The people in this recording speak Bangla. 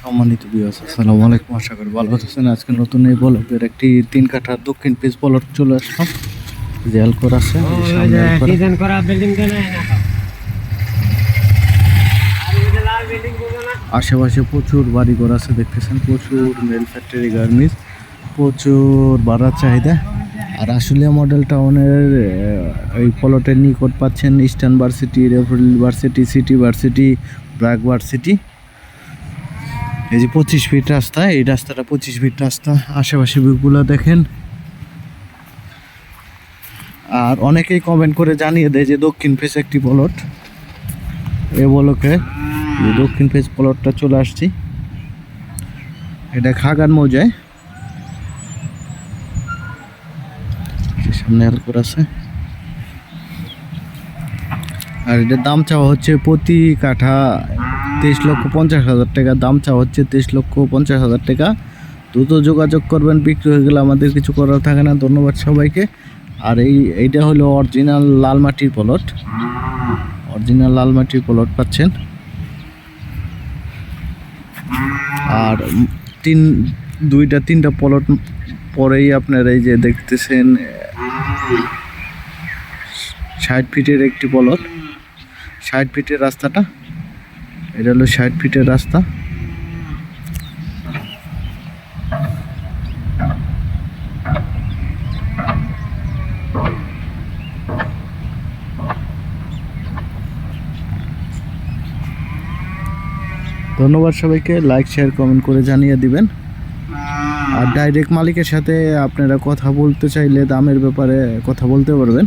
সম্মানিত বিয়াস আসসালামু আলাইকুম। আশা করি ভালো আছেন। আজকে নতুন এই বলকের একটি তিন কাঠা দক্ষিণ পিস বলক চলে আসলাম। যে অ্যালকোর আছে আশেপাশে প্রচুর বাড়িঘর আছে দেখতেছেন? প্রচুর মেল ফ্যাক্টরি গার্মেন্টস প্রচুর বাড়ার চাহিদা। আর আশুলিয়া মডেল টাউনের এই প্লটের নিকট পাচ্ছেন eastern varsity referral varsity city varsity BRAC varsity এই যে পঁচিশ ফিট রাস্তা, এই রাস্তাটা পঁচিশ ফিট রাস্তা। আশেপাশে ভিউগুলো দেখেন। আর অনেকেই কমেন্ট করে জানিয়ে দেয় যে দক্ষিণ ফেস একটি প্লট এ বলকে দক্ষিণ ফেস প্লটটা চলে আসছি। এটা খাগান মৌজায়। সামনে আলকুর আছে। আর এটার দাম চাওয়া হচ্ছে প্রতি কাঠা তেইশ লক্ষ পঞ্চাশ হাজার টাকা, দাম চাওয়া হচ্ছে তেইশ লক্ষ পঞ্চাশ হাজার টাকা। দ্রুত যোগাযোগ করবেন, বিক্রি হয়ে গেলে আমাদের কিছু করার থাকে না। ধন্যবাদ সবাইকে। আর এই, এইটা হলো অরিজিনাল লাল মাটির প্লট। অরিজিনাল লাল মাটির প্লট পাচ্ছেন। আর তিন, দুইটা, তিনটা প্লট পরেই আপনার এই যে দেখতেছেন, ষাট ফিটের একটি প্লট। ষাট ফিটের রাস্তাটা। এটা হলো ষাট ফিটের রাস্তা। ধন্যবাদ সবাইকে লাইক শেয়ার কমেন্ট করে জানিয়ে দিবেন। আর ডাইরেক্ট মালিকের সাথে আপনারা কথা বলতে চাইলে দামের ব্যাপারে কথা বলতে পারবেন।